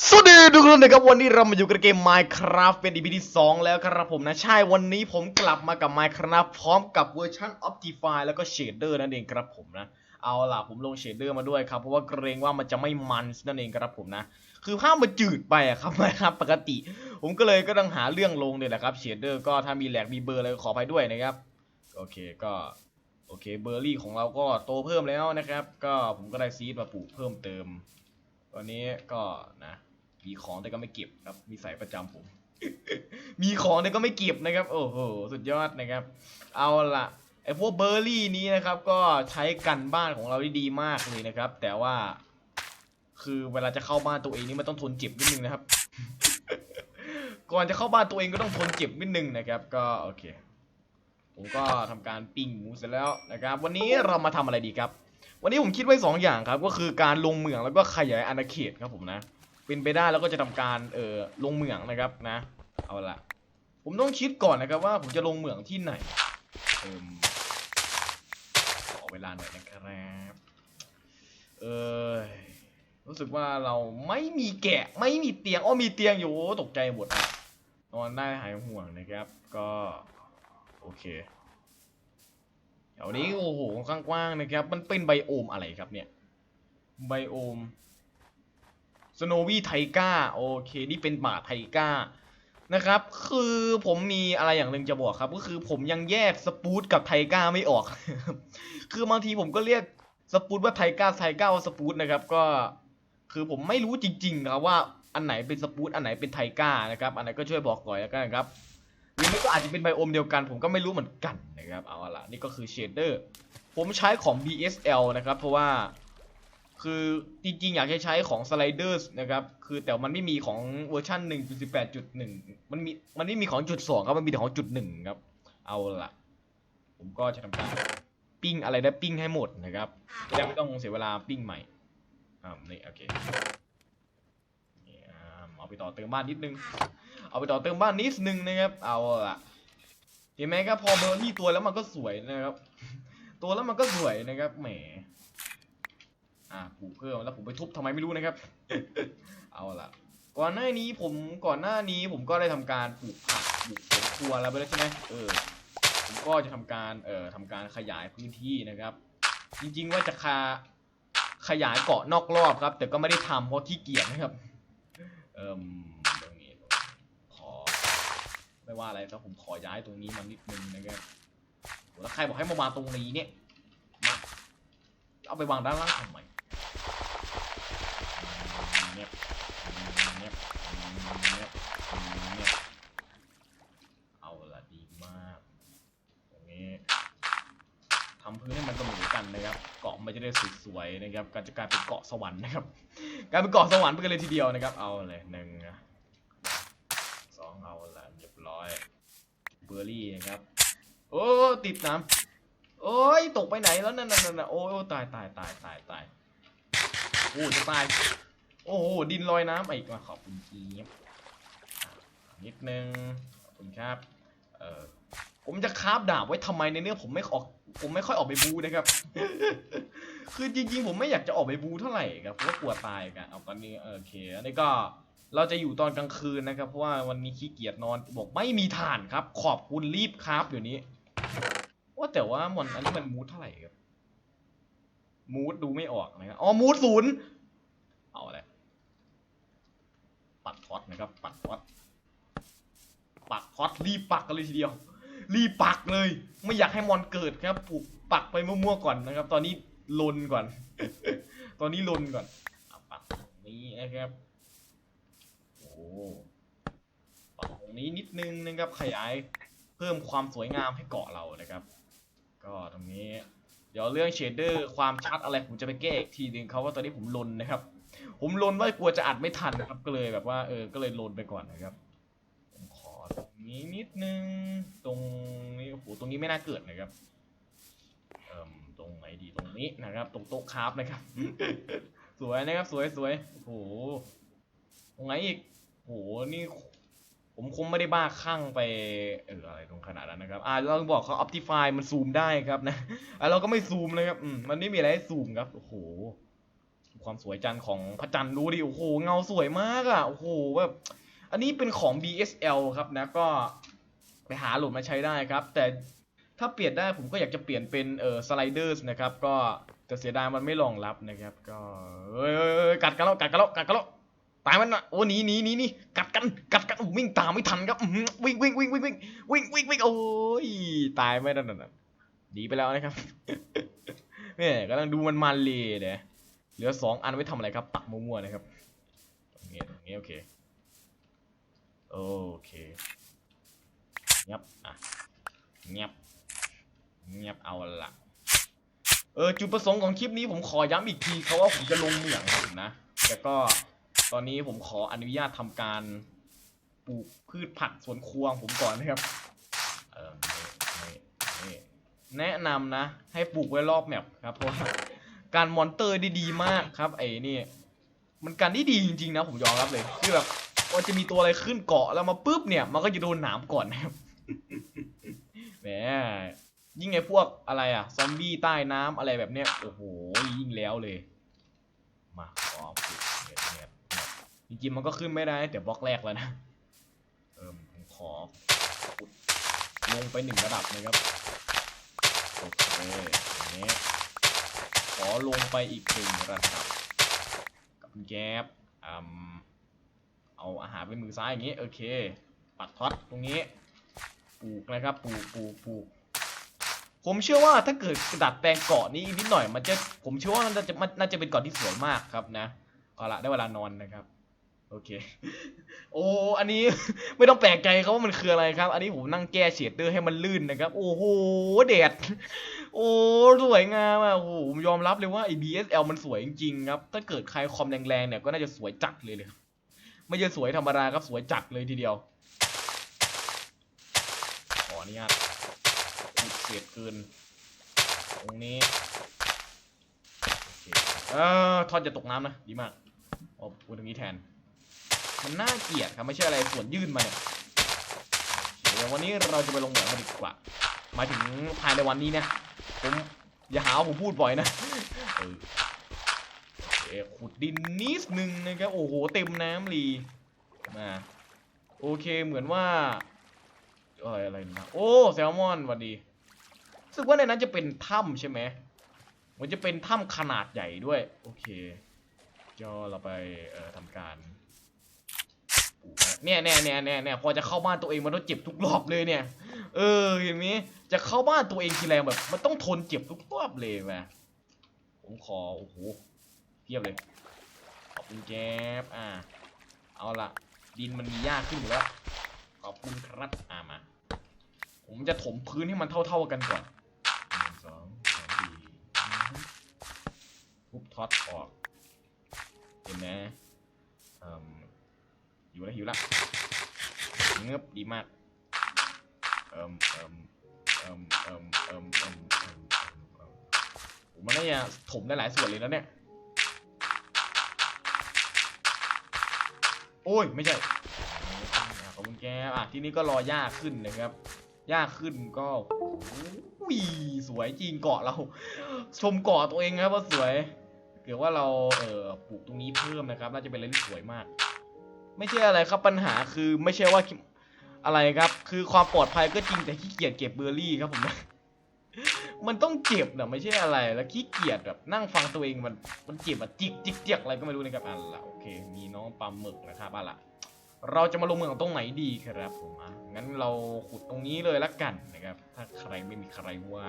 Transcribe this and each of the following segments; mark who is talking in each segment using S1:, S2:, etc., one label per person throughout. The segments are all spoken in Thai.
S1: สวัสดีทุกคนนะครับวันนี้เรามาอยู่กับเกม Minecraft เป็น EP ที่ 2 แล้วครับผมนะใช่วันนี้ผมกลับมากับ Minecraft พร้อมกับเวอร์ชัน Optify แล้วก็ Shader นั่นเองครับผมนะเอาล่ะผมลง Shader มาด้วยครับ เพราะว่าเกรงว่ามันจะไม่มันนั่นเองครับผมนะ คือภาพมันจืดไปอะครับนะครับปกติ ผมก็เลยก็ต้องหาเรื่องลงเนี่ยแหละครับ Shader ก็ถ้ามีแหลกมีเบอร์อะไรขออภัยด้วยนะครับโอเคก็โอเคเบอร์รี่ของเราก็โตเพิ่มแล้วนะครับ ก็ผมก็ได้ซีดมาปลูกเพิ่มเติม วันนี้ก็นะ มีของแต่ก็ไม่เก็บครับ มีใส่ประจำผม มีของแต่ก็ไม่เก็บนะครับ โอ้โห สุดยอดนะครับ เอาละไอพวกเบอร์รี่นี้นะครับ ก็ใช้กันบ้านของเราได้ดีมากเลยนะครับ แต่ว่า คือเวลาจะเข้าบ้านตัวเองนี่มันต้องทนเจ็บนิดนึงนะครับ ก่อนจะเข้าบ้านตัวเองก็ต้องทนเจ็บนิดนึงนะครับ ก็โอเค ผมก็ทำการปิ้งหมูเสร็จแล้วนะครับ วันนี้เรามาทำอะไรดีครับ วันนี้ผมคิดไว้สองอย่างครับ ก็คือการลงเมืองแล้วก็ขยายอาณาเขตครับผมนะ เป็นไปได้แล้วก็จะทำการเอ่อลงเมืองนะครับนะ เอาละผมต้องคิดก่อนนะครับว่าผมจะลงเมืองที่ไหนเอ่มขอเวลาหน่อยนะครับเออรู้สึกว่าเราไม่มีแกะไม่มีเตียงอ้อมีเตียงอยู่ตกใจหมดนอนได้หายห่วงนะครับ ก็ โอเค ถวนี้โอ้โหกว้างๆนะครับ มันเป็นไบโอมอะไรครับเนี่ย ไบโอมสโนวี่ไทก้าโอเค นี่เป็นป่าไทก้านะครับ คือผมมีอะไรอย่างหนึ่งจะบอกครับ ก็คือผมยังแยกสปูตกับไทก้าไม่ออก คือบางทีผมก็เรียกสปูตว่าไทก้าไทก้าว่าสปูตนะครับ ก็คือผมไม่รู้จริงๆครับว่าอันไหนเป็นสปูตอันไหนเป็นไทก้านะครับ อันไหนก็ช่วยบอกหน่อยแล้วกันครับ รือไม่ก็อาจจะเป็นไบโอมเดียวกัน ผมก็ไม่รู้เหมือนกันนะครับเอาละนี่ก็คือเชดเดอร์ผมใช้ของ BSL นะครับ เพราะว่าคือจริงๆ อยากจะใช้ของ Sliders นะครับ คือแต่มันไม่มีของเวอร์ชัน1.18.1 มันมีมันไม่มีของจุดสองครับ มันมีแต่ของจุดหนึ่งครับ เอาละผมก็จะทำการปิ้งอะไรได้ปิ้งให้หมดนะครับจะได้ไม่ต้องเสียเวลาปิ้งใหม่อ่านี่โอเคนี่อ่าเอาไปต่อเติมบ้านนิดนึง เอาไปต่อเติมบ้านนิดนึงนะครับ เอาละเห็นไหมครับพอเบอร์รี่ตัวแล้วมันก็สวยนะครับ ตัวแล้วมันก็สวยนะครับแหมอะปลูกเพิ่มแล้วผมไปทุบทำไมไม่รู้นะครับ เอาละก่อนหน้านี้ผมก่อนหน้านี้ผมก็ได้ทำการปลูกผักปลูกสวนครัวอะไรไปแล้วใช่ไหมเออผมก็จะทำการเอ่อทำการขยายพื้นที่นะครับ จริงๆว่าจะคาขยายเกาะนอกรอบครับ แต่ก็ไม่ได้ทำเพราะขี้เกียจนะครับ เอ่อ ไม่ว่าอะไรแต่ผมขอย้ายตรงนี้มานิดนึงนะครับแล้วใครบอกให้มาวางตรงนี้เนี่ยมาเอาไปวางด้านล่างทำไมเงียเงียเงียเงียเอาละดีมากตรงนี้ทำพื้นให้มันเสมอกันนะครับ เกาะมันจะได้สวยๆนะครับการจะกลายเป็นเกาะสวรรค์นะครับกลายเป็นเกาะสวรรค์ไปกันเลยทีเดียวนะครับ เอาเลยหนึ่งนะสองเอาละเร้อยเบอร์รี่นะครับ โอ้ติดน้ำโอ้ยตกไปไหนแล้วนั่นนั่นนั่นโอ้ยตายตายตายตายตายโอ้จะตาย โอ้โหดินลอยน้ำอีกมาขอบคุณทีบนิดนึงขอบคุณครับ เออผมจะคาบดาบไว้ทำไมในเนื้อผมไม่ออก ผมไม่ค่อยออกไปบูนะครับ คือจริงๆ ผมไม่อยากจะออกไปบูเท่าไหร่ครับเพราะว่ากลัวตายกันเอาตอนนี้เออโอเคอันนี้ก็ เราจะอยู่ตอนกลางคืนนะครับ เพราะว่าวันนี้ขี้เกียจนอนบอกไม่มีฐานครับ ขอบคุณรีบคราบอยู่นี้ ว่าแต่ว่ามันอันนี้มันมูดเท่าไหร่ครับมูดดูไม่ออกนะครับอ๋อมูดศูนย์เอาอะไรปัดท็อตนะครับ ปัดท็อตปักท็อตรีบปักกันเลยทีเดียว รีบปักเลย ไม่อยากให้มอนเกิดครับปลูกปักไปมั่วๆก่อนนะครับ ตอนนี้ลนก่อน ตอนนี้ลนก่อนอปักตรงนี้นะครับ โอ้ปักตรงนี้นิดนึงนะครับขยายเพิ่มความสวยงามให้เกาะเรานะครับ ก็ตรงนี้ เดี๋ยวเรื่องเชดเดอร์ความชัดอะไรผมจะไปแก้อีกทีนึงเขาว่าตอนนี้ผมลนนะครับ ผมลนว่ากลัวจะอัดไม่ทันนะครับก็เลยแบบว่าเออก็เลยลนไปก่อนนะครับผมขอตรงนี้นิดนึงตรงนี้โอ้โหตรงนี้ไม่น่าเกิดนะครับเอ่มตรงไหนดีตรงนี้นะครับ ตรงโต๊ะคราฟนะครับ สวยนะครับสวยสวยโอ้โหตรงไหนอีก โอ้โหนี่ผมคงไม่ได้บ้าคลั่งไปเอออะไรตรงขนาดนั้นนะครับ อ่าเราบอกเขา Optify มันซูมได้ครับนะอ่าเราก็ไม่ซูมนะครับ อืมมันไม่มีอะไรให้ซูมครับ โอ้โห ความสวยจันทร์ของพระจันทร์ดูดิ โอ้โห เงาสวยมากอะ โอ้โห แบบ อันนี้เป็นของ BSL ครับนะ ก็ไปหาโหลดมาใช้ได้ครับ แต่ถ้าเปลี่ยนได้ผมก็อยากจะเปลี่ยนเป็นเออสไลเดอร์นะครับ ก็แต่เสียดายมันไม่รองรับนะครับ ก็เอ้ยเอ้ยเอ้ยกัดกันแล้วกัดกันแล้วกัดกันแล้ว ตายมันอะโอ้หนีหนีหนีหนีกัดกันกัดกันวิ่งตามไม่ทันครับวิ่งวิ่งวิ่งวิ่งวิ่งวิ่งวิ่งวิ่งโอ้ยตายไม่ได้นั่นน่ะหนีไปแล้วนะครับเนี่ยกำลังดูมันมันเลยเด้เหลือสองอันไว้ทำอะไรครับปักมั่วๆนะครับตรงนี้ตรงนี้โอเคโอเคเงียบอะเงียบเงียบเอาละเออจุดประสงค์ของคลิปนี้ผมขอย้ำอีกทีเขาว่าผมจะลงเหมืองนะแต่ก็ ตอนนี้ผมขออนุญาตทำการปลูกพืชผักสวนครัวของผมก่อนนะครับ เออนี่นี่นี่แนะนำนะ ให้ปลูกไว้รอบแมปครับ เพราะว่าการมอนเตอร์ได้ดีมากครับ ไอ้นี่ มันการได้ดีจริงๆนะผมยอมรับเลยคือแบบว่าจะมีตัวอะไรขึ้นเกาะแล้วมาปุ๊บเนี่ย มันก็จะโดนหนามก่อนนะครับแหมยิ่งไอ้พวกอะไรอะซอมบี้ใต้น้ำอะไรแบบเนี้ยโอ้โหยิ่งแล้วเลย มาขอปลูกเน็ตเน็ตเน็ต จริงๆมันก็ขึ้นไม่ได้แต่บล็อกแรกแล้วนะ เออผมขอขุดลงไปหนึ่งระดับนะครับโอเคนี้ขอลงไปอีกหนึ่งระดับ กับแก๊บอืมเอาอาหารไปมือซ้ายอย่างนี้โอเค ปัดท็อตตรงนี้ปลูกนะครับปลูกปลูกปลูกผมเชื่อว่าถ้าเกิดกระดัดแปลงเกาะนี้นิดหน่อยมันจะผมเชื่อว่ามันจะมันน่าจะเป็นเกาะที่สวยมากครับนะเอาละได้เวลานอนนะครับ โอเค โอ้ อันนี้ ไม่ต้องแปลกใจครับว่ามันคืออะไรครับ อันนี้ผมนั่งแก้เฉดเดอร์ให้มันลื่นนะครับ โอ้โหแดดโอ้สวยงามอะโอ้โหผมยอมรับเลยว่าไอ้ BSL มันสวยจริงๆครับ ถ้าเกิดใครคอมแรงๆเนี่ยก็น่าจะสวยจัดเลยเลยไม่ใช่สวยธรรมดาครับสวยจัดเลยทีเดียว ขออนุญาตอุดเศษเกิน ตรงนี้โอเคเออทอดจะตกน้ำนะ ดีมากเอาพูดตรงนี้แทน มันน่าเกลียดครับไม่ใช่อะไรส่วนยื่นมาเนี่ยโอเควันนี้เราจะไปลงเหมืองกันดีกว่า มาถึงภายในวันนี้นะผมอย่าหาผมพูดบ่อยนะขุดดินนิดนึงนะครับโอ้โหเต็มน้ำลีมาโอเคเหมือนว่าอะไรอะไรนะโอ้แซลมอนวัสดีรู้สึกว่าในนั้นจะเป็นถ้ำใช่ไหมมันจะเป็นถ้ำขนาดใหญ่ด้วย โอเคก็เราไปเอ่อทำการ เนี่ยเนี่ยเนี่ยเนี่ยเนี่ยพอจะเข้าบ้านตัวเองมันต้องเจ็บทุกรอบเลยเนี่ย เออเห็นไหมจะเข้าบ้านตัวเองทีไรแบบ มันต้องทนเจ็บทุกรอบเลยแม่ผมขอโอ้โหเทียบเลยขอบคุณแก๊บอ่า เอาละดินมันมีหญ้าขึ้นอยู่แล้วขอบคุณครับอ่ามา ผมจะถมพื้นให้มันเท่า ๆกันก่อนหนึ่งสองสามสี่ทุบท็อตออกเห็นไหมอืม อยู่แล้วหิวละเงือบดีมาก เอิ่มเอิมเอิมเอิมเอิมเอิมเอิ่มมันน่าจะถมได้หลายส่วนเลยนะเนี่ย โอ้ย ไม่ใช่ขอบคุณแกอะ ที่นี้ก็รอยากขึ้นนะครับยากขึ้นก็วิสวยจริงเกาะเรา ชมเกาะตัวเองครับว่าสวย เกิดว่าเราเออปลูกตรงนี้เพิ่มนะครับ น่าจะเป็นเล่นสวยมาก ไม่ใช่อะไรครับปัญหาคือไม่ใช่ว่าอะไรครับ คือความปลอดภัยก็จริงแต่ขี้เกียจเก็บเบอร์รี่ครับผมมันต้องเจ็บนะไม่ใช่อะไรแล้วขี้เกียจแบบนั่งฟังตัวเองมันมันเจ็บอะจิกจิกจิกอะไรก็ไม่รู้นะครับอะละโอเค มีน้องปลาหมึกนะครับอะละเราจะมาลงเมืองตรงไหนดีครับผมอะงั้นเราขุดตรงนี้เลยละกันนะครับ ถ้าใครไม่มีใครว่า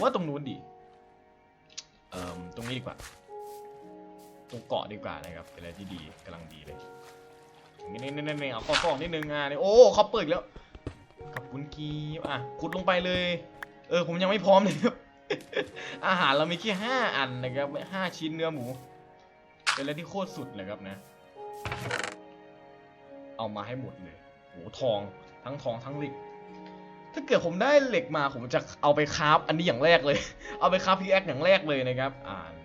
S1: ว่าตรงนู้นดีเอ่อตรงนี้ดีกว่า ตรงเกาะดีกว่านะครับเป็นอะไรที่ดีกำลังดีเลยนี่นี่นี่นี่เอาข้อสองนิดนึงอะนี่โอ้เขาเปิดแล้วขอบคุณกีอะขุดลงไปเลย เออผมยังไม่พร้อมเลยครับอาหารเรามีแค่ห้าอันนะครับห้าชิ้นเนื้อหมู เป็นอะไรที่โคตรสุดเลยครับนะ เอามาให้หมดเลยโหทองทั้งทองทั้งเหล็ก ถ้าเกิดผมได้เหล็กมาผมจะเอาไปคราฟอันนี้อย่างแรกเลย เอาไปคราฟพิกแอคอย่างแรกเลยนะครับ อ่านี่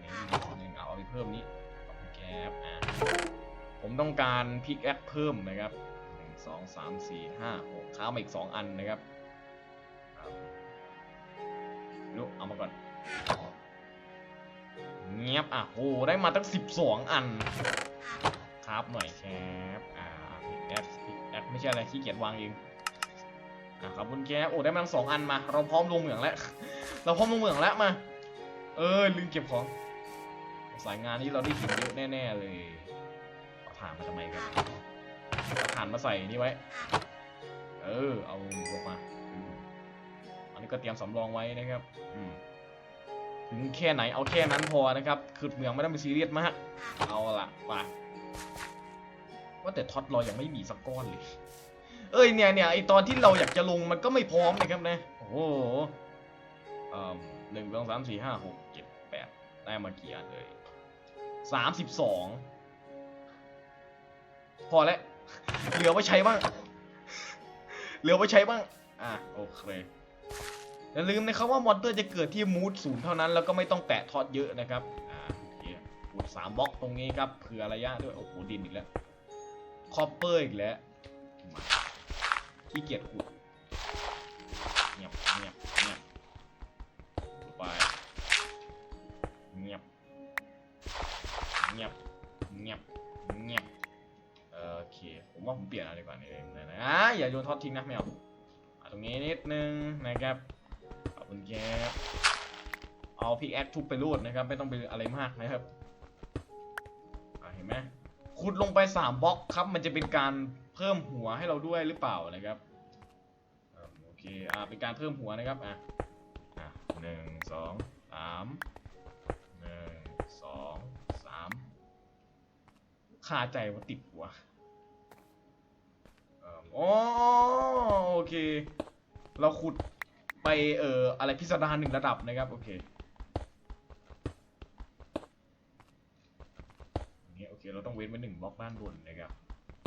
S1: นี่เอาไปเพิ่มนี้ ผมต้องการพิกแอคเพิ่มนะครับหนึ่งสองสามสี่ห้าหกคราฟมาอีกสองอันนะครับลุกเอามาก่อนเงียบอะโอ้ได้มาตั้งสิบสองอัน ครับหน่อยแครับอ่าแอดแอดไม่ใช่อะไรขี้เกียจวางเองอะขอบคุณแกโอ้ได้มาทั้งสองอันมา เราพร้อมลงเหมืองแล้ว เราพร้อมลงเหมืองแล้วมา เออลืมเก็บของ สายงานนี้เราได้หินเยอะแน่ ๆ เลย เอาถ่านมาทำไมครับเอาถ่านมาใส่นี่ไว้ เออ เอาลงมาอืมอันนี้ก็เตรียมสำรองไว้นะครับถึงแค่ไหนเอาแค่นั้นพอนะครับคือเหมืองไม่ต้องไปซีเรียสมาก เอาละไปว่าแต่ท็อตเรายังไม่มีสักก้อนเลย เอ้ยเนี่ยเนี่ยไอตอนที่เราอยากจะลงมันก็ไม่พร้อมนะครับนะ โอ้โหเอ่อหนึ่งสองสามสี่ห้าหกเจ็ดแปดได้มากี่อันเลยสามสิบสอง พอแล้วเหลือไว้ใช้บ้างเหลือไว้ใช้บ้าง อะโอเคอย่าลืมนะครับว่ามอนเตอร์จะเกิดที่มูดศูนย์เท่านั้นแล้วก็ไม่ต้องแตะทอดเยอะนะครับ อ่าโอเคขุดสามบล็อกตรงนี้ครับเผื่อระยะด้วย โอ้โหดินอีกแล้วคอปเปอร์อีกแล้วขี้เกียจขุดเงียบเงียบเงียบไปเงียบเงียบเงียบ เค ผมว่าผมเปลี่ยนอะไรดีกว่านี่เองเลยนะอะอย่าโยนทอดทิ้งนะไม่เอาอะตรงนี้นิดนึงนะครับขอบคุณแกบเอาพิกแอคทุบไปรูดนะครับ ไม่ต้องไปอะไรมากนะครับเห็นไหมขุดลงไปสามบล็อกครับ มันจะเป็นการเพิ่มหัวให้เราด้วยหรือเปล่านะครับอโอเคอ่าเป็นการเพิ่มหัวนะครับอะอะหนึ่งสองสามหนึ่งสองสามคาใจว่าติดหัว อ๋อโอเค เราขุดไปเอ่ออะไรพิสดารหนึ่งระดับนะครับ โอเคอย่างเงี้ยโอเค เราต้องเว้นไว้หนึ่งบล็อกด้านบนนะครับ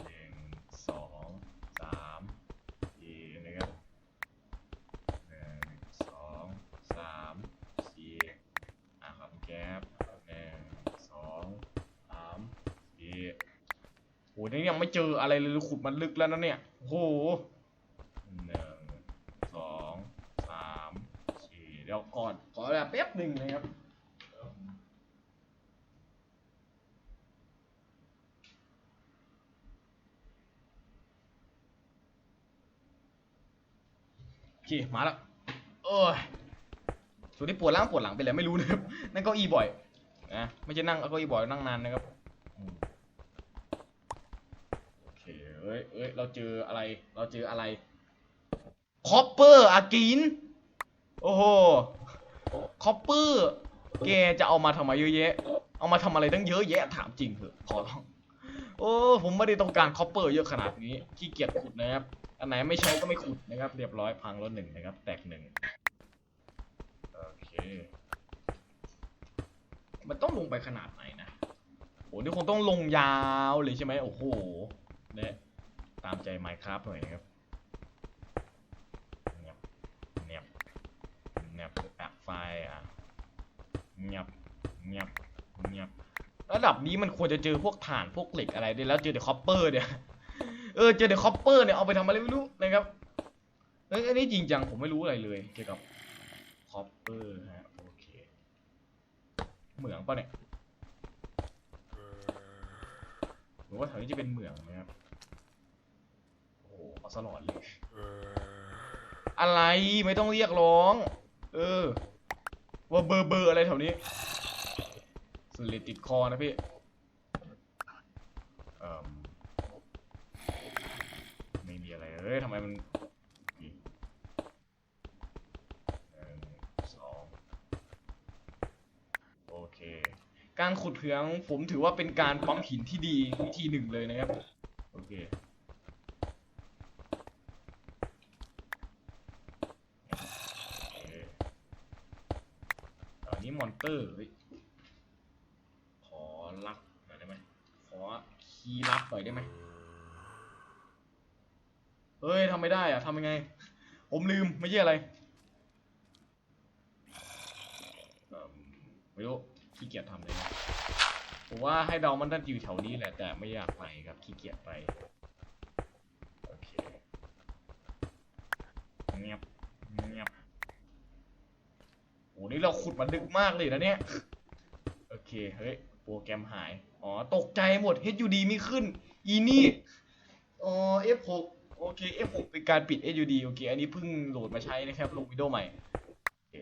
S1: หนึ่งสองสามสี่นะครับหนึ่งสองสามสี่อะครับแก๊ปหนึ่งสองสามสี่โหนี่ยังไม่เจออะไรเลยขุดมันลึกแล้วนะเนี่ย โอ้โหหนึ่งสองสามสี่เดี๋ยวก่อนขอเวลาแป๊บหนึ่งนะครับโอเคมาแล้วโอ้ยช่วงนี้ปวดหล่างปวดหลังเป็นอะไรไม่รู้นะครับนั่งเก้าอี้บ่อยนะไม่ใช่นั่งเก้าอี้บ่อยนั่งนานนะครับ อ้ยเอ้ยเราเจออะไร เราเจออะไรคอปเปอร์อากิน โอ้โหคอปเปอร์แกจะเอามาทำไมเยอะแยะ เอามาทำอะไรตั้งเยอะแยะถามจริงเถอะขอร้องโอ้ผมไม่ได้ต้องการคอปเปอร์เยอะขนาดนี้ขี้เกียจขุดนะครับ อันไหนไม่ใช้ก็ไม่ขุดนะครับ เรียบร้อยพังแล้วหนึ่งนะครับ แตกหนึ่งโอเคมันต้องลงไปขนาดไหนนะโอ้นี่คงต้องลงยาวเลยใช่ไหมโอ้โห ไมค์ครับหน่อยนะครับเงียบเงียบเงียบแปไฟอะเงียบเงียบเงียบระดับนี้มันควรจะเจอพวกถ่านพวกเหล็กอะไรได้แล้วเจอแต่คอปเปอร์เนี่ยเออเจอแต่คอปเปอร์เนี่ยเอาไปทำอะไรไม่รู้นะครับเอ้ยอันนี้จริงจังผมไม่รู้อะไรเลยเกี่ยวกับคอปเปอร์ฮะโอเคเหมืองปะเนี่ยหรือว่าแถวนี้จะเป็นเหมืองนะครับ สลอดเลย อะไรไม่ต้องเรียกร้อง เออ ว่าเบอร์เบอร์อะไรแถวนี้สุดเลยติดคอนะพี่เอ่มไม่มีอะไรเอ้ยทำไมมันนี่หนึ่งสองโอเคการขุดเหองผมถือว่าเป็นการปั๊มหินที่ดีวิธีหนึ่งเลยนะครับ โอเค โอเคตอนนี้มอนเตอร์เฮ้ยขอรับหน่อยได้ไหมขอคีย์รับหน่อยได้ไหมเฮ้ยทำไม่ได้อะทำยังไง ผมลืมไม่ใช่อะไรไม่รู้ขี้เกียจทำเลยนะผมว่าให้เดามันน่าจะอยู่แถวนี้แหละ แต่ไม่อยากไปครับขี้เกียจไปโอเคเงียบเงียบโอ้นี่เราขุดมาดึกมากเลยนะเนี่ยโอเคเฮ้ยโปรแกรมหาย อ๋อ ตกใจหมด HUD ไม่ขึ้น อีนี่ อ๋อ F6 โอเค F6 เป็นการปิด HUD โอเค อันนี้เพิ่งโหลดมาใช้นะครับ ลงวิดีโอใหม่โอเค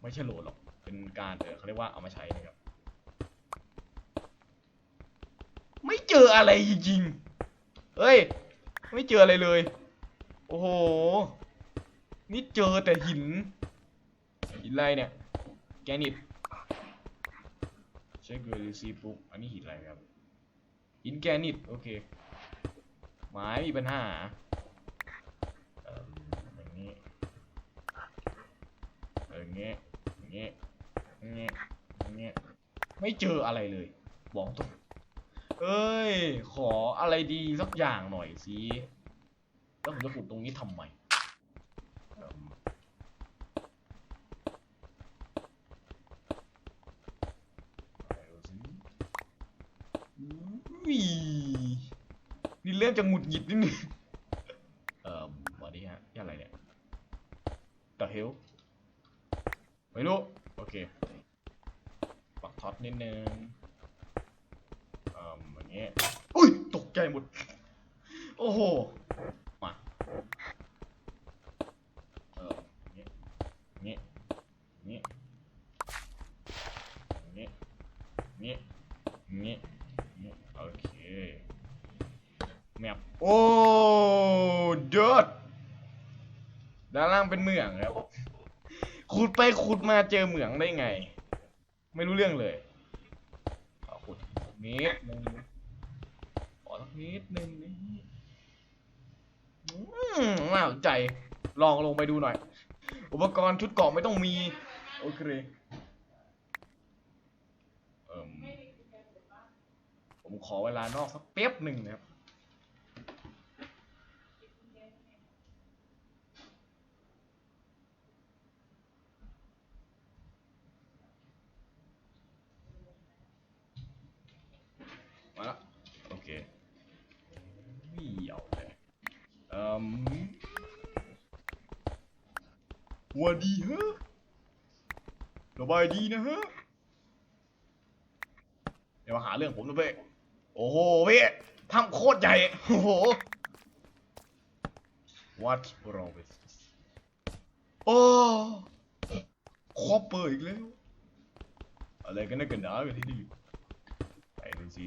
S1: ไม่ใช่โหลดหรอก เป็นการเออเขาเรียกว่าเอามาใช้นะครับ ไม่เจออะไรจริงๆเฮ้ย ไม่เจออะไรเลย โอ้โห นี่เจอแต่หิน หินอะไรเนี่ย แกนิตเช็คดูรีซีปุ๊บอันนี้หินอะไรครับ หินแกนิตโอเค ไม้มีปัญหาอย่างนี้อออย่างเงี้ยอย่างเงี้ยอย่างเงี้ยอย่างเงี้ยไม่เจออะไรเลย บอกตรงเอ้ย ขออะไรดีสักอย่างหน่อยสิ แล้วผมจะขุดตรงนี้ทำไมเอิ่มไหนดูสิอุ้ยนี่เริ่มจะหงุดหงิดนิดนึงเอ่อวันนี้ฮะนี่อะไรเนี่ยต่อเฮลไม่รู้ โอเค ปักท็อตนิดนึงเอ่ออย่างเงี้ยอุ้ย ตกใจหมด โอ้โห มา เอออย่างเงี้ยอย่างเงี้ยอย่างเงี้ยอย่างเงี้ยอย่างเงี้ยอย่างเงี้ยอย่างเงี้ยโอเค แมปโอ้เดิดด้านล่างเป็นเหมืองครับ ขุดไปขุด มาเจอเหมืองได้ไง ไม่รู้เรื่องเลยขอขุดเมตรหนึ่งขอสักเมตรหนึ่งนี่อืมน่าสนใจ ลองลงไปดูหน่อย อุปกรณ์ชุดเกราะไม่ต้องมี โอเคเออผมขอเวลานอกสักแป๊บหนึ่งนะครับ มาละโอเคเหี่ยวเลย เอ่มหวัดีฮะสบายดีนะฮะอย่ามาหาเรื่องผมนะเว้ยโอ้โหเว้ยทำโคตรใหญ่ โอ้โห What wrong with this โอ้คอปเปอร์อีกแล้ว อะไรกันนักกันหนากันที่นี่ไปดูสิ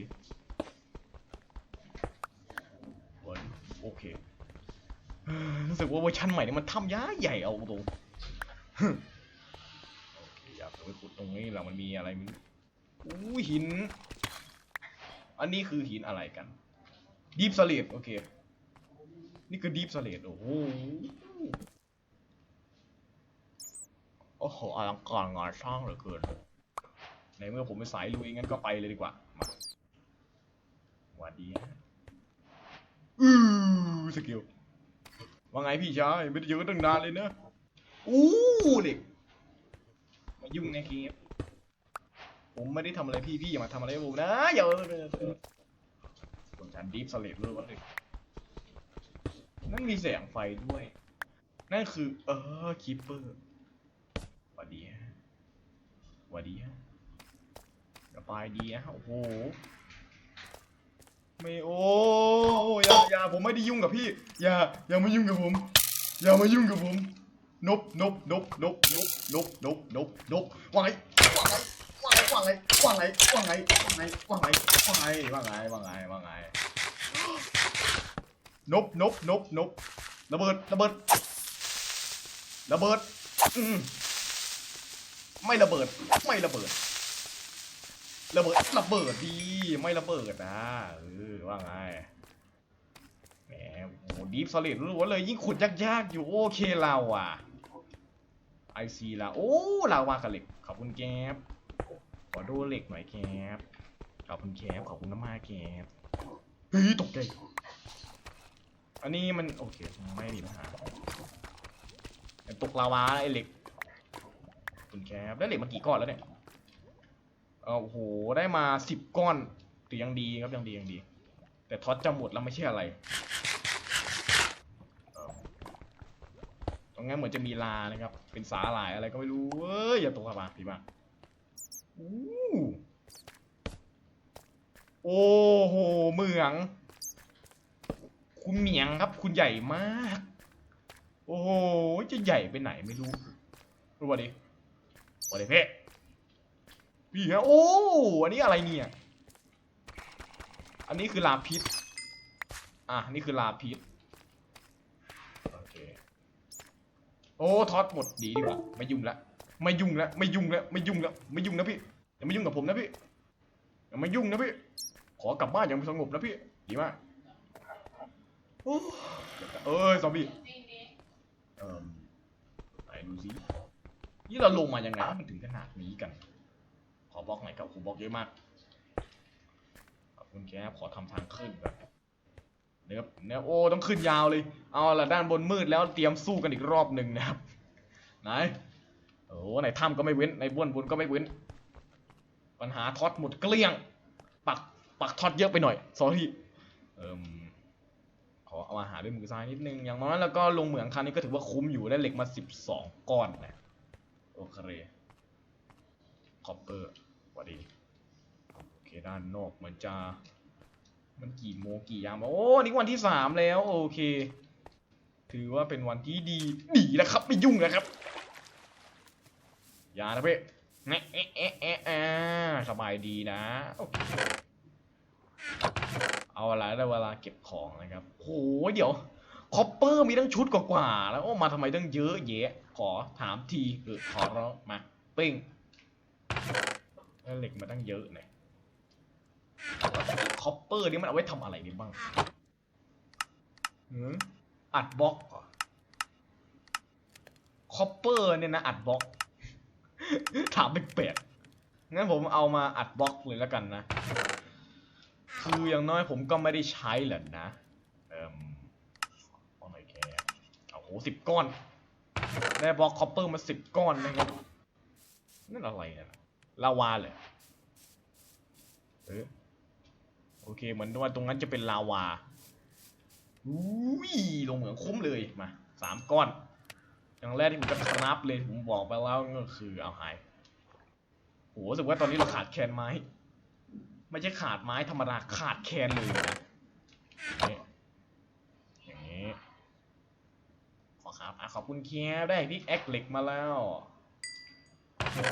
S1: วันโอเค รู้สึกว่าเวอร์ชันใหม่นี่มันทำย้าใหญ่เอาตรงฮึโอเคอยากไปขุดตรงนี้แล้วมันมีอะไรมั้ยอู้หิน อันนี้คือหินอะไรกันดีฟสเลดโอเค นี่คือดีฟสเลดโอ้โหโอ้โหอลังการงานสร้างเหลือเกินในเมื่อผมเป็นสายลุยงั้นก็ไปเลยดีกว่ามาหวัดดีอือสกิล ว่าไงพี่ชายไม่ได้เจอกันตั้งนานเลยนะอู้เด็กมายุ่งในเกมผมไม่ได้ทำอะไรพี่พี่อย่ามาทำอะไรผมนะอย่าผมฉันดีฟสเลดเลยวะเลยนั่นมีแสงไฟด้วย นั่นคือ เออคีปเปอร์หวัดดีฮะหวัดดีฮะสบายดีนะโอ้โห ไม่โอ้อย่าอย่าผมไม่ได้ยุ่งกับพี่ อย่าอย่ามายุ่งกับผม อย่ามายุ่งกับผม นบนบนบนบนบนบนบนบนบว่าไงว่าไงว่าไงว่าไงว่าไงว่าไงว่าไงว่าไงว่าไงว่าไงว่าไงนบนบนบนบระเบิดระเบิดระเบิดไม่ระเบิด ไม่ระเบิด ระเบิดระเบิดดีไม่ระเบิดนะเออว่าไงแหมโอ้ดีฟสลิดรู้ว่าเลยยิ่งขุดยากๆอยู่โอเคเราอะไอซีละโอ้ลาวากับเหล็กขอบคุณแก๊บขอดูเหล็กหน่อยแก๊บขอบคุณแก๊บขอบคุณน้ำมาแก๊บเฮ้ยตกใจอันนี้มันโอเคไม่มีปัญหาตกลาวาไอเหล็กขอบคุณแก๊บได้เหล็กมากี่ก้อนแล้วเนี่ย โอ้โห ได้มาสิบก้อนถือยังดีครับยังดียังดี แต่ท็อตจะหมดแล้วไม่ใช่อะไร ตรงนั้นเหมือนจะมีลานะครับ เป็นสาหร่ายอะไรก็ไม่รู้เอ้ยอย่าตกกระบาพี่บ้าโอ้โห เมือง คุณเหมียงครับ คุณใหญ่มาก โอ้โห จะใหญ่ไปไหนไม่รู้ รู้ว่าดิว่าดิเพ่ พี่ฮะโอ้อันนี้อะไรเนี่ย อันนี้คือลาพิษ อะนี่คือลาพิษ โอเค โอ้ทอดหมดดีดีกว่าไม่ยุ่งละไม่ยุ่งละไม่ยุ่งละไม่ยุ่งละไม่ยุ่งนะพี่อย่ามายุ่งกับผมนะพี่อย่ามายุ่งนะพี่ ขอกลับบ้านอย่างสงบนะพี่ ดีมากโอ้เอ้ยซอมบี้เอ่มไหนดูสินี่เราลงมายังไงมันถึงขนาดนี้กัน บล็อกหน่อยครับขอบล็อกเยอะมาก ขอบคุณแคปขอทำทางขึ้นก่อนเนื้อเนื้อโอ้ต้องขึ้นยาวเลย เอาละด้านบนมืดแล้วเตรียมสู้กันอีกรอบหนึ่งนะครับ ไหน โอ้ไหนถ้ำก็ไม่เว้น ในบ้วนบนก็ไม่เว้น ปัญหาท็อตหมดเกลี้ยง ปักปักท็อตเยอะไปหน่อยสอรี่เอ่มขอเอาอาหารด้วยมือซ้ายนิดนึง อย่างน้อยแล้วก็ลงเหมืองครั้งนี้ก็ถือว่าคุ้มอยู่ได้เหล็กมาสิบสองก้อนนะ โอเคคอปเปอร์วัสดีโอ ด้านนอกเหมันจะ มันกี่โมงกี่ยามโอ้นี่วันที่สามแล้วโอเค ถือว่าเป็นวันที่ดีดีนะครับ ไม่ยุ่งนะครับยานะเพ่แอะแอะแอะแอะสบายดีนะโอเคเอาเวลาได้เวลาเก็บของนะครับโหเดี๋ยวคอปเปอร์มีตั้งชุดกว่าๆแล้วโอ้มาทำไมตั้งเยอะแยะ ขอถามทีเออขอร้องมาปิ้งเหล็กมาตั้งเยอะเลย คอปเปอร์นี่มันเอาไว้ทำอะไรได้บ้างหืมอัดบล็อกคอปเปอร์เนี่ยนะอัดบล็อก ถามแปลกๆงั้นผมเอามาอัดบล็อกเลยแล้วกันนะ คืออย่างน้อยผมก็ไม่ได้ใช้แหละนะ เอ่มเอาหน่อยแค่โอ้โหสิบก้อน ได้บล็อกคอปเปอร์มาสิบก้อนนะครับนั่นอะไรเนี่ยลาวาเลยเออ โอเค เหมือนว่าตรงนั้นจะเป็นลาวาอุ้ยลงเหมืองคุ้มเลยมาสามก้อนอย่างแรกที่ผมจะครับเลยผมบอกไปแล้วก็คือเอาหายโหรู้สึกว่าตอนนี้เราขาดแคนไม้ ไม่ใช่ขาดไม้ธรรมดาขาดแคนเลยนะอย่างนี้ขอครับอะขอบคุณเคียได้พี่แอคเหล็กมาแล้ว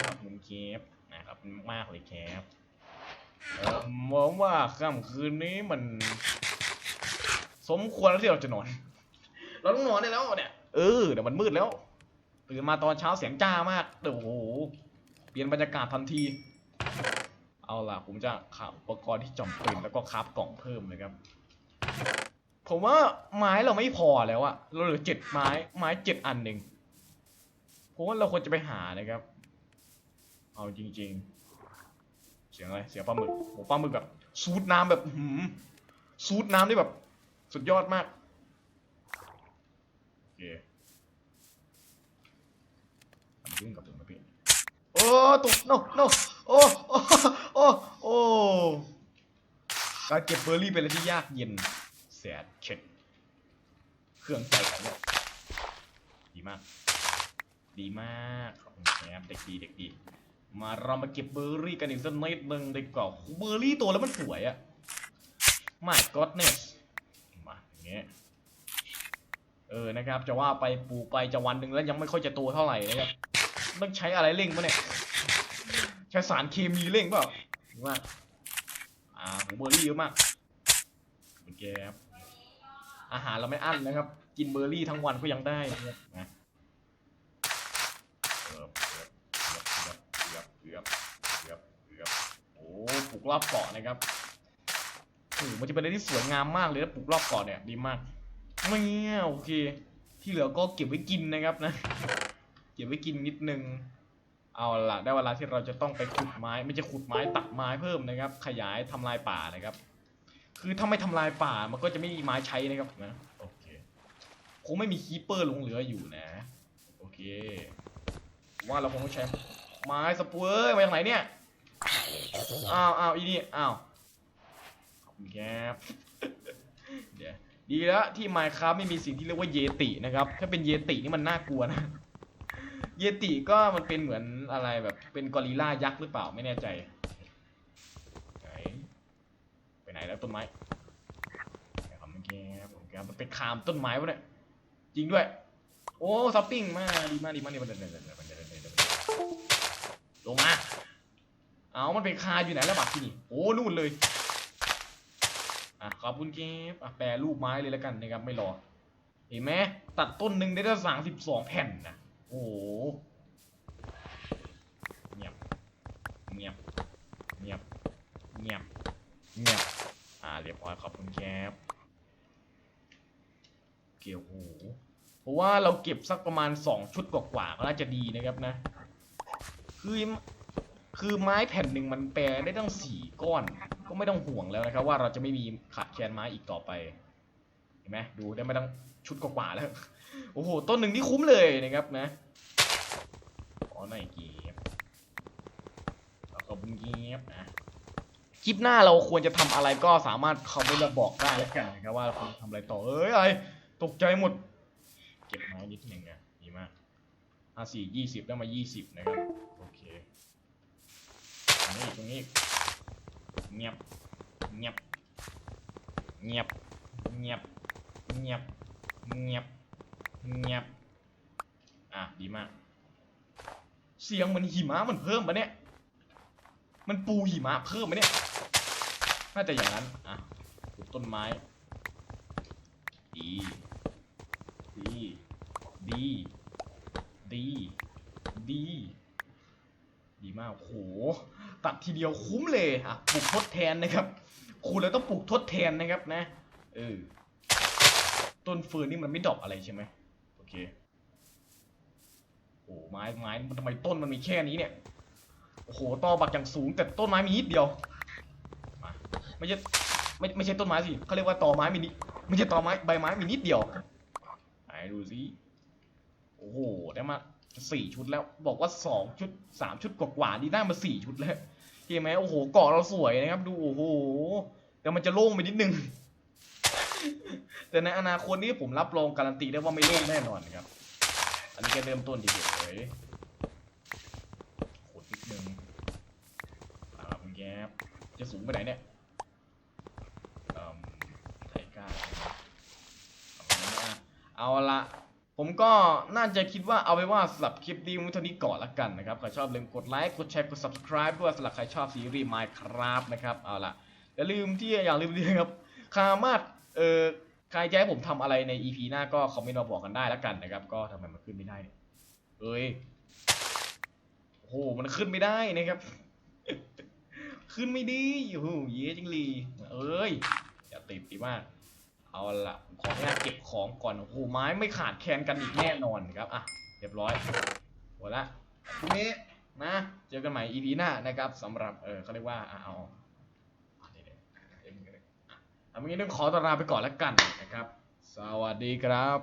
S1: ขอบคุณเคียนะครับมากเลยแคบ เออมองว่าค่ำคืนนี้มัน สมควรแล้วที่เราจะนอน เราต้องนอนได้แล้วเนี่ย เออเดี๋ยวมันมืดแล้วตื่นมาตอนเช้าเสียงจ้ามากเดี๋ยวโอ้โหเปลี่ยนบรรยากาศทันที เอาล่ะผมจะขับอุปกรณ์ที่จำเป็นแล้วก็คราฟกล่องเพิ่มนะครับ ผมว่าไม้เราไม่พอแล้วอะเราเหลือเจ็ดไม้ไม้เจ็ดอันหนึ่งผมว่าเราควรจะไปหานะครับ เอาจริง ๆ เสียงอะไรเสียงปลาหมึกโหปลาหมึกแบบซูดน้ำแบบหืมซูดน้ำได้แบบ สุดยอดมากโอเคยุ่งกับผมนะพี่โอ้ตก no no โอ้โอ้โอ้โอ้การเก็บเบอร์รี่เป็นอะไรที่ยากเย็นแสดเช็ดเครื่องใจกันเนี่ยดีมาก ดีมากขอบคุณครับเด็กดีเด็กดี มาเรามาเก็บเบอร์รี่กันอีกสักนิดนึงดีกว่าเบอร์รี่ตัวแล้วมันสวยอะ my godness มาอย่างเงี้ยเออนะครับ จะว่าไปปลูกไปจะวันหนึ่งแล้วยังไม่ค่อยจะโตเท่าไหร่นะครับต้องใช้อะไรเร่งปะเนี่ยใช้สารเคมีเร่งเปล่าหรือว่าอ่าผมเบอร์รี่เยอะมากโอเคครับอาหารเราไม่อั้นนะครับ กินเบอร์รี่ทั้งวันก็ยังได้นะครับนะเกือบเกือบเกือบเกือบโอ้ปลูกรอบเกาะนะครับโอ้มันจะเป็นอะไรที่สวยงามมากเลยนะปลูกรอบเกาะเนี่ยดีมากเนี่ยโอเค ที่เหลือก็เก็บไว้กินนะครับนะ เก็บไว้กินนิดนึง เอาละได้เวลาที่เราจะต้องไปขุดไม้ ไม่ใช่ขุดไม้ตัดไม้เพิ่มนะครับ ขยายทำลายป่านะครับ คือถ้าไม่ทำลายป่ามันก็จะไม่มีไม้ใช้นะครับนะโอเคคงไม่มีคีเปอร์ลงเหลืออยู่นะ โอเค ว่าเราคงต้องใช้ ไม้สปูเอ้ยไปทางไหนเนี่ย อ้าวอ้าวอีนี่ อ้าวขอบคุณครับเดี๋ยวดีแล้วที่ไมค์ครับไม่มีสิ่งที่เรียกว่าเยตินะครับ ถ้าเป็นเยตินี่มันน่ากลัวนะ เยติก็มันเป็นเหมือนอะไรแบบเป็นกอริลลายักษ์หรือเปล่าไม่แน่ใจ ไหไปไหนแล้วต้นไม้ขอบคุณครับขอบคุณครับมันไปคามต้นไม้วะเนี่ย จริงด้วย โอ้ซัปปิ้งมาดีมากดีมากดีมากเดี๋ยเยเดี๋ย ลงมา เอามันไปคาอยู่ไหนแล้วบักที่นี่โอ้นู่นเลย อะขอบคุณเกฟอะแปรรูปไม้เลยแล้วกันนะครับไม่รอ เห็นไหมตัดต้นหนึ่งได้ตั้งสามสิบสองแผ่นนะโอ้เงียบเงียบเงียบเงียบเงียบอ่าเรียบร้อยขอบคุณแคปเกี่ยวโอ้เพราะว่าเราเก็บสักประมาณสองชุดกว่าๆก็น่าจะดีนะครับนะ คือคือไม้แผ่นหนึ่งมันแปลได้ตั้งสี่ก้อน ก็ไม่ต้องห่วงแล้วนะครับว่าเราจะไม่มีขาดแคลนไม้อีกต่อไป เห็นไหมดูได้ไม่ต้องชุดกว่าแล้ว โอ้โห ต้นหนึ่งที่คุ้มเลยนะครับนะขอหน่อยเกียบขอบคุณเกียบนะคลิปหน้าเราควรจะทำอะไรก็สามารถคอมเมนต์มาบอกได้แล้วกันนะครับว่าเราควรทำอะไรต่อเอ้ยอะไรตกใจหมด เก็บไม้นิดหนึ่งนะากห้าสี่ยี่สิบได้มายี่สิบนะครับ โอเคตรงนี้ตรงนี้เงียบเงียบเงียบเงียบเงียบเงียบเงียบอะดีมาก เสียงมันหิมะมันเพิ่มปะเนี่ย มันปูหิมะเพิ่มปะเนี่ยน่าจะอย่างนั้นอะปลูกต้นไม้ดีดีดี ดีดีดีมากโหตัดทีเดียวคุ้มเลยอะปลูกทดแทนนะครับ คุณเลยต้องปลูกทดแทนนะครับนะเออต้นเฟิร์นนี่มันไม่ดอกอะไรใช่ไหมโอเคโอ้ไม้ไม้มันทำไมต้นมันมีแค่นี้เนี่ยโอ้โหตอบักอย่างสูงแต่ต้นไม้มีนิดเดียวมาไม่ใช่ไม่ไม่ใช่ต้นไม้สิเขาเรียกว่าตอไม้มีนิดไม่ใช่ตอไม้ใบไม้มีนิดเดียวไหนดูสิ อ้โหได้มาสี่ชุดแล้วบอกว่าสองชุดสามชุดกว่าๆนี่ได้มาสี่ชุดแล้วเห็นไหมโอ้โหเกาะเราสวยนะครับ ดูโอ้โหแต่มันจะโล่งไปนิดนึง แต่ในอนาคตนี้ผมรับรองการันตีได้ว่าไม่โล่งแน่นอนครับ อันนี้แค่เริ่มต้นดีเฉยขุดนิดนึงอ่าคุณแก๊ปจะสูงไปไหนเนี่ยเอ่มไทก้าเอาละ ผมก็น่าจะคิดว่าเอาไปนว่าสำหรับคลิปนี้มันเท่านี้ก่อนละกันนะครับ ใครชอบลืมกดไลค์ กดแชร์ กด subscribe ด้วยสำหรับใครชอบซีรีส์ Minecraft นะครับ เอาละอย่าลืมที่อย่าลืมดีครับสามารถเอ่อ ใครจะให้ผมทำอะไรใน EP หน้าก็คอมเมนต์มาบอกกันได้แล้วกันนะครับ ก็ทำไมมันขึ้นไม่ได้เอ้ย โอ้โห มันขึ้นไม่ได้นะครับ ขึ้นไม่ดีโอ้โหเย้จิงลี เอ้ย อย่าติดดีมาก เอาละขออนุญาตเก็บของก่อนโอ้โหไม้ไม่ขาดแคลนกันอีกแน่นอนครับอะเรียบร้อยหมดละทีนี้นะเจอกันใหม่ EP หน้านะครับสำหรับเออเขาเรียกว่าอะเอาเอาเดี๋ยวๆเดี๋ยวมึงก็ได้อะเอาเมื่อกี้ต้องขอตัวลาไปก่อนแล้วกันนะครับ สวัสดีครับ